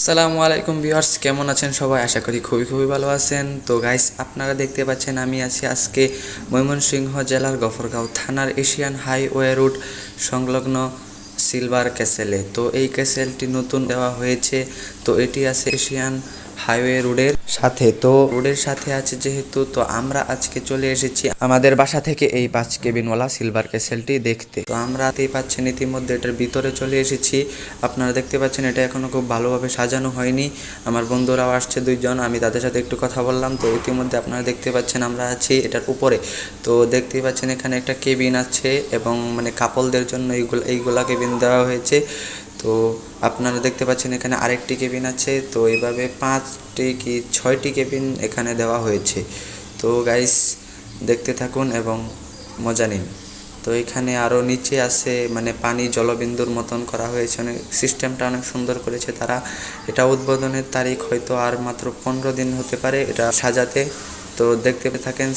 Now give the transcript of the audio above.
আসসালামু আলাইকুম ভিউয়ার্স, কেমন আছেন সবাই? আশা করি খুবই খুবই ভালো আছেন। তো গাইস আপনারা দেখতে পাচ্ছেন আমি আছি আজকে ময়মনসিংহ জেলার গফরগাঁও থানার এশিয়ান হাইওয়ে রুট সংলগ্ন সিলভার ক্যাসেলে। তো এই ক্যাসেলটি নতুন দেওয়া হয়েছে। তো এটি আছে এশিয়ান হাইওয়ে রোডের সাথে। তো রোডের সাথে আছে যেহেতু, তো আমরা আজকে চলে এসেছি আমাদের বাসা থেকে এই পাঁচ কেবিনওয়ালা সিলভার ক্যাসেলটি দেখতে। তো আমরা দেখতেই পাচ্ছেন ইতিমধ্যে এটার ভিতরে চলে এসেছি। আপনারা দেখতে পাচ্ছেন এটা এখনও খুব ভালোভাবে সাজানো হয়নি। আমার বন্ধুরাও আসছে দুইজন, আমি তাদের সাথে একটু কথা বললাম। তো ইতিমধ্যে আপনারা দেখতে পাচ্ছেন আমরা আছি এটার উপরে। তো দেখতেই পাচ্ছেন এখানে একটা কেবিন আছে এবং মানে কাপলদের জন্য এইগুলো এইগুলা কেবিন দেওয়া হয়েছে। তো আপনারা দেখতে পাচ্ছেন এখানে আরেকটি কেবিন আছে। তো এইভাবে পাঁচটি কি ছয়টি কেবিন এখানে দেওয়া হয়েছে। তো গাইস দেখতে থাকুন এবং মজা নিন। তো এখানে আরও নিচে আছে মানে পানি জলবিন্দুর মতন করা হয়েছে। অনেক সিস্টেমটা অনেক সুন্দর করেছে তারা। এটা উদ্বোধনের তারিখ হয়তো আর মাত্র পনেরো দিন হতে পারে এটা সাজাতে। তো দেখতে থাকেন।